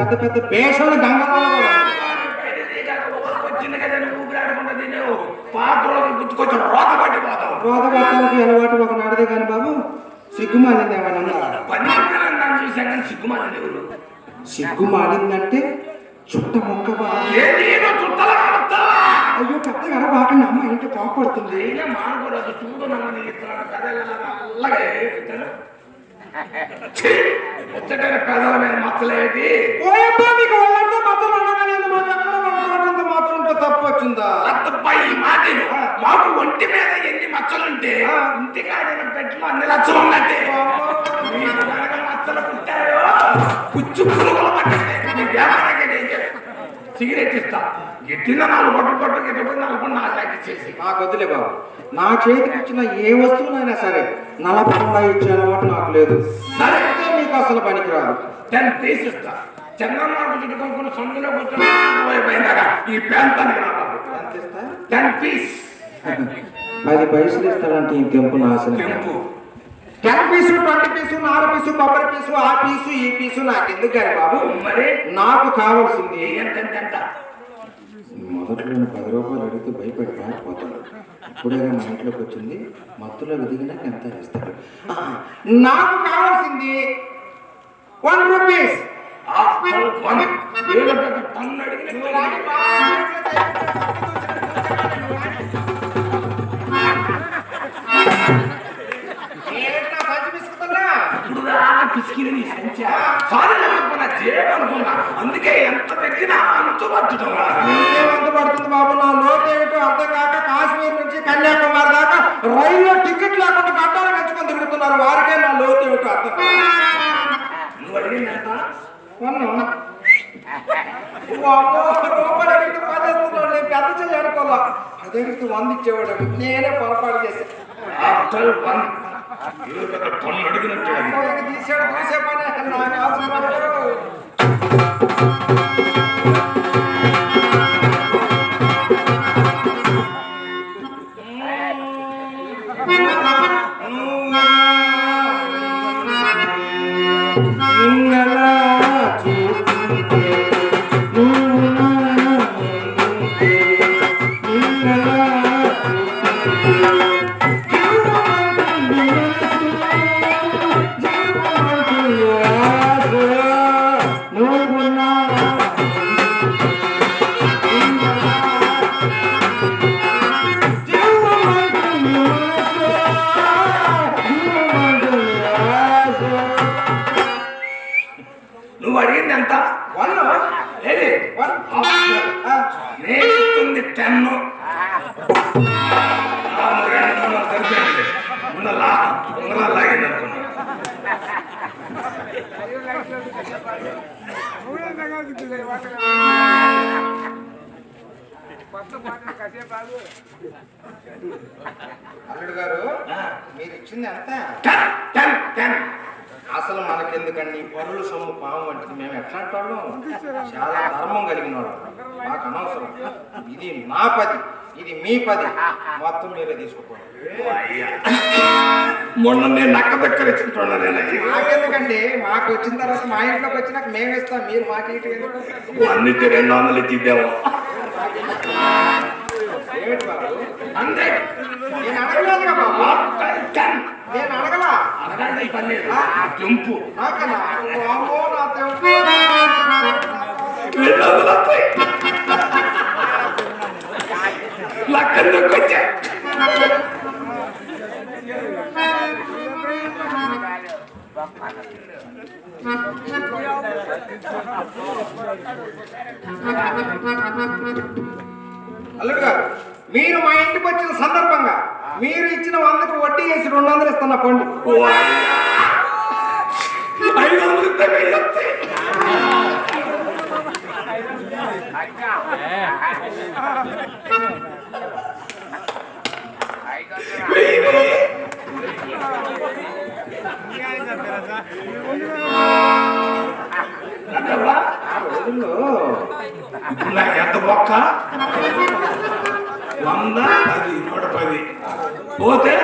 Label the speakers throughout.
Speaker 1: పెద్ద పెద్ద పేషలు గంగరాలు
Speaker 2: కదా
Speaker 1: అలవాటు ఒక నాడదే కానీ బాబు సిగ్గుమాలింది ఏమైనా
Speaker 2: పని దాన్ని
Speaker 1: సిగ్గుమాలిందంటే చుట్ట మొక్క బాబు
Speaker 2: ఏంటి నువ్వు చుట్టాలా కలుపుతావా?
Speaker 1: అయ్యో పెద్దగా బాగా అమ్మ ఇంటి కోపడుతుంది
Speaker 2: పెదల మీద మచ్చలేటి
Speaker 1: ఓయబ్బా మీకు వాళ్ళంతా ఉండగానే మాట్లాడంత మాత్రం ఉంటే తప్పు వచ్చిందా?
Speaker 2: ఈ మాటలు మాకు ఒంటి మీద ఎన్ని మచ్చలుంటే ఇంటికాడైన పెట్లో అన్ని లక్షలు ఉన్నట్టే. కనుక మచ్చలు పుట్టాయో పుచ్చు పురుగులు పట్టండి మీ చేయాలి? సిగరెట్ ఇస్తా. ఎట్టిన నాలుగు పట్టు పట్టు గిట్టపోయి నాలుగు నాలుగు లాంటి చేసి
Speaker 1: నాకు వదిలే బాబు. నా చేతికి ఇచ్చిన ఏ వస్తువునైనా సరే నలపకుండా ఇచ్చే అలవాటు నాకు లేదు. మీకు అసలు పనికిరాదు.
Speaker 2: సందులో కూర్చొని పోయినాక ఈ? Ten piece.
Speaker 1: పది పైసలు ఇస్తాడంటే ఈ తెంపు నాశనం
Speaker 2: కెంపు
Speaker 1: టెన్ పీసు ట్వంటీ పీసు నాలుగు పీసు కొబ్బరి పీసు ఆ పీసు ఈ పీసు నాకు ఎందుకు కానీ బాబు?
Speaker 2: మరి?
Speaker 1: నాకు కావాల్సింది
Speaker 2: ఎంత
Speaker 1: మొదట్లో నేను పది రూపాయలు అడిగితే భయపడి పారిపోతాడు ఇప్పుడే మా ఇంట్లోకి వచ్చింది మత్తులో దిగినాక ఎంత ఇస్తాడు ఆ, నాకు కావాల్సింది వన్ రూపీస్
Speaker 2: అడిగిన పిసికిన నీ సంచా చేయనుకున్నా అందుకే ఎంత పెట్టినా అంత
Speaker 1: ఎంత పడుతుంది బాబు నా లోటు ఏమిటో అర్థం కాక కాశ్మీర్ నుంచి కన్యాకుమారి దాకా రైల్లో టికెట్ లేకుండా కట్టాలు పెంచుకొని తిరుగుతున్నారు. వారికే నా లోటు ఏమిటో అర్థం.
Speaker 2: నువ్వు.
Speaker 1: నేను పెద్ద చెయ్యి అనుకోవాలా అదే అడిగితే వంద ఇచ్చేవాడు. నేనే పొరపాటు చేశాను
Speaker 2: ఆఫ్టర్ వన్ ఏదో పెద్ద టన్ను అడిగినట్టు
Speaker 1: అమ్మో,
Speaker 2: సరిపోయింది ఉన్న లా ఉంగరాలు లాగింది అనుకున్నా.
Speaker 1: అల్లుడు గారు మీరు ఇచ్చింది ఎంత? అసలు మనకెందుకండి? పనులు సొమ్ము పాము వంటిది. మేము ఎట్లాంటి వాళ్ళం? చాలా ధర్మం కలిగిన వాళ్ళం. మాకు అనవసరం. ఇది నా పది. ఇది మీ పది. మొత్తం మీరే
Speaker 2: అయ్యా. మొన్న నేను నక్క దగ్గర
Speaker 1: మాకెందుకండి? మాకు వచ్చిన తర్వాత మా ఇంట్లోకి వచ్చినాక మేము ఇస్తాం మీరు మాకు ఇటు ఎందుకు?
Speaker 2: అన్నిటి రెండు వందలు ఇచ్చిద్దాము
Speaker 1: ఏమిటి బాబు
Speaker 2: హండ్రెడ్
Speaker 1: నేను అడగలేదుగా బాబు
Speaker 2: ఆఫ్టర్ టెన్
Speaker 1: నేను అడగలా
Speaker 2: అడగాలి పని లేదు తెంపు
Speaker 1: నాకన్నా వామ్మో, నా దేవుడు.
Speaker 2: రెండు వందలు వస్తాయి లక్కకు వచ్చా
Speaker 1: అల్లుడు గారు మీరు మా ఇంటికి వచ్చిన సందర్భంగా మీరు ఇచ్చిన వందకు వడ్డీ వేసి రెండు వందలు ఇస్తున్నా పండు ఆ రోజుల్లో
Speaker 2: ఇప్పుడు నాకు ఎంత బొక్క వంద పది నూట పది పోతే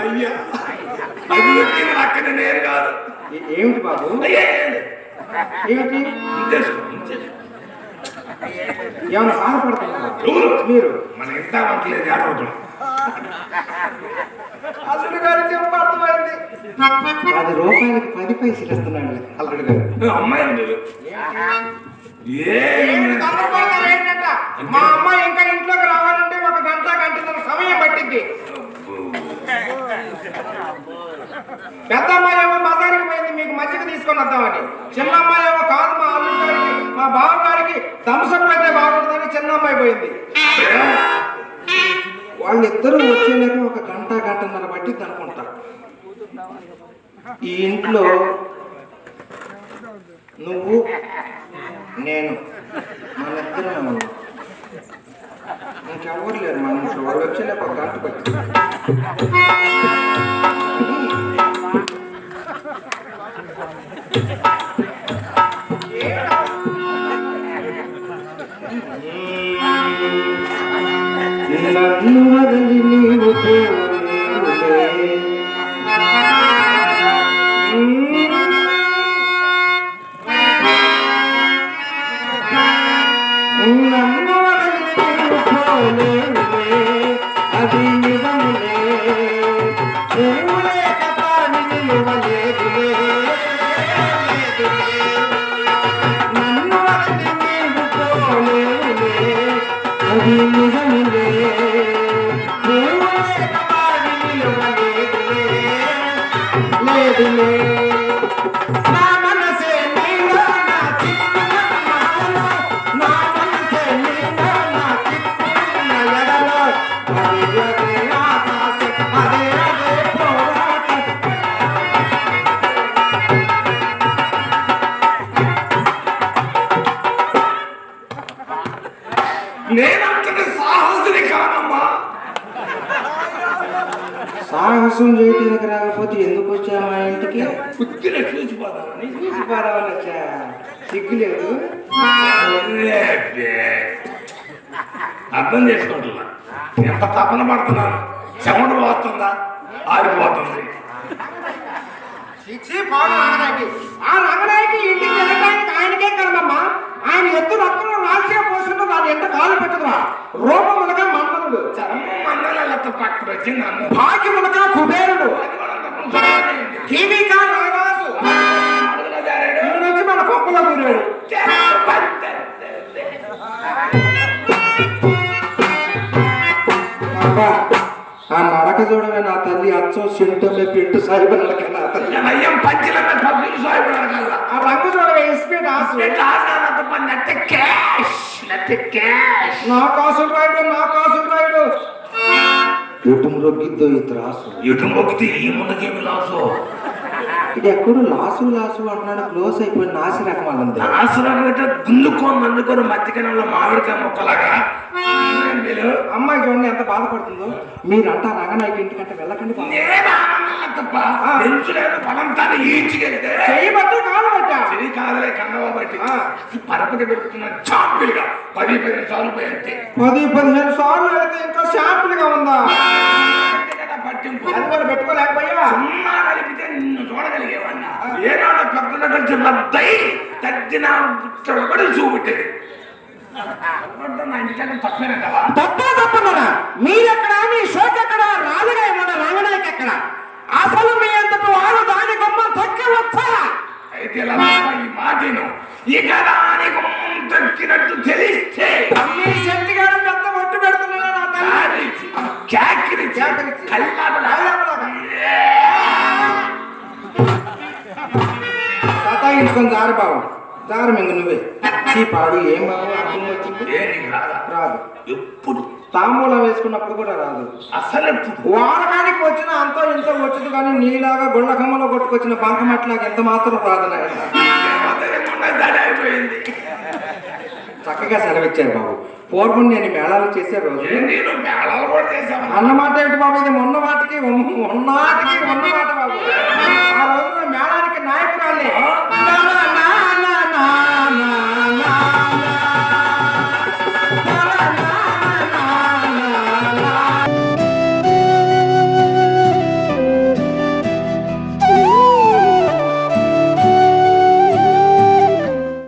Speaker 2: అయ్యా అది ఎక్కింది అక్కడ నేను కాదు
Speaker 1: ఏమిటి బాబు? ఏమిటి? ఏమైనా బాధపడుతున్నారా? మీరు?
Speaker 2: మన ఇంత వంటలేదు ఏడవటం
Speaker 1: అల్లుడు గారు చెప్పు అర్థమైంది. పది రూపాయలకి పది పైసలు ఇస్తున్నాడు అల్లుడు గారు.
Speaker 2: అమ్మాయి
Speaker 1: మా అమ్మాయి ఇంకా ఇంట్లోకి రావాలంటే ఒక గంట గంటన్నర సమయం పట్టింది పెద్ద అమ్మాయేమో బజారుకి పోయింది మీకు మజ్జిగ తీసుకొని వద్దామని. చిన్న అమ్మాయి ఏమో కాదు మా అల్లుడు గారికి మా బావ గారికి థమ్స్అప్ అయితే బాగుంటుందని చిన్న అమ్మాయి పోయింది. వాళ్ళిద్దరూ వచ్చేలాగా ఒక గంట గంటన్నర బట్టి అనుకుంటా. ఈ ఇంట్లో నువ్వు నేను మన ఇంకెవరు లేరు మా ఇంట్లో. వాళ్ళు వచ్చేలాగా ఒక అది నిజములే సాహసం చేయటానికి రాకపోతే ఎందుకు వచ్చా మా ఇంటికి?
Speaker 2: పుట్టిన చూసిపోదామని
Speaker 1: చూసిపోదామని వచ్చా? సిగ్గులేదు.
Speaker 2: అర్థం చేసుకోవట్లా? ఎంత తపన పడుతున్నాను? చెమట పోతుందా? ఆరిపోతుంది.
Speaker 1: శిక్షి రంగనాయకి ఆ రంగనాయకి ఇంటికి వెళ్ళడానికి ఆయనకే కర్మమ్మా. ఆయన ఎత్తు రక్తంలో రాసిగా పోసిన దాని ఎంత కాలు పెట్టుదా రూపమునగా మన్మనుడు
Speaker 2: చర్మం మందలతో పక్కన వచ్చి నన్ను
Speaker 1: భాగ్యమునగా కుబేరుడు
Speaker 2: అది కూడా అంత
Speaker 1: నుంచి మన
Speaker 2: పట్టే.
Speaker 1: అబ్బా ఆ నడక చూడమే నా తల్లి అచ్చం సింటమే పెట్టు సాయిబు నడక నా తల్లి
Speaker 2: అయ్యం పంచిన పబ్లిక్ సాయిబు అడగల
Speaker 1: ఆ రంగు చూడవే ఎస్పీ దాసు.
Speaker 2: నట్ట క్యాష్ నట్ట క్యాష్.
Speaker 1: నా కాసులు రాయుడు నా కాసులు రాయుడు. ఎటు రొగ్గిద్దో ఈ త్రాసు.
Speaker 2: ఈ ముందుకేమి లాసు.
Speaker 1: ఇది ఎక్కడో లాసు లాసు అంటున్నాడు క్లోజ్ అయిపోయి నాసి రకం అన్నది
Speaker 2: ఆసరాలు అయితే గుందుకొని అందుకొని మధ్యకాలంలో మామిడికాయ మొక్కలాగా? ఏం వీలు?
Speaker 1: అమ్మాయి చూడండి ఎంత బాధపడుతుందో. మీరంతా రంగనాయకి ఇంటికంటే వెళ్ళకండి చేయబట్టు
Speaker 2: కాదలే కన్నవ బట్టి పెడుతున్న చాంపిల్గా పది పది సార్లు పోయి
Speaker 1: పది పదిహేను సార్లు వెళితే ఇంకా శాంపుల్గా ఉందా
Speaker 2: అంతే కదా పట్టింపు
Speaker 1: అది కూడా పెట్టుకోలేకపోయా
Speaker 2: సున్నా కలిపితే నిన్ను చూడగలిగేవాడినా ఏనాడు పెద్దల నుంచి రద్దై తగ్గిన కూడా చూపెట్టేది
Speaker 1: తప్ప తప్పనరా మీరెక్కడ? మీ షోక్ ఎక్కడ? రాజుగా ఏమన్నా రంగనాయకి ఎక్కడ? అసలు మీ అంతటి వారు దాని గొమ్మ తొక్కవచ్చా
Speaker 2: అయితే ఇలా తప్ప ఈ మాటను ఇక దాని గుమ్మం తక్కినట్టు తెలిస్తే
Speaker 1: మీ శక్తి గారు పెద్ద ఒట్టు నా తల్లి?
Speaker 2: కేకరిచి,
Speaker 1: సతాయించుకొని జారు బాబు జారు మింగ నువ్వే. చీ పాడు ఏం బాబు
Speaker 2: రాదా? ఎప్పుడు?
Speaker 1: తాంబూలం వేసుకున్నప్పుడు కూడా రాదు.
Speaker 2: అసలు
Speaker 1: వాడకానికి వచ్చిన అంత ఇంత వచ్చింది కానీ నీలాగా గుళ్ళకమ్మలో కొట్టుకొచ్చిన బంకమట్లాగా ఎంత మాత్రం రాదు చక్కగా సెలవిచ్చారు బాబు. పూర్వం నేను మేళాలు చేసే రోజు
Speaker 2: చేసాను
Speaker 1: అన్నమాట ఏమిటి బాబు? ఇది మొన్న ఉన్- ఉన్నాటికి ఉన్న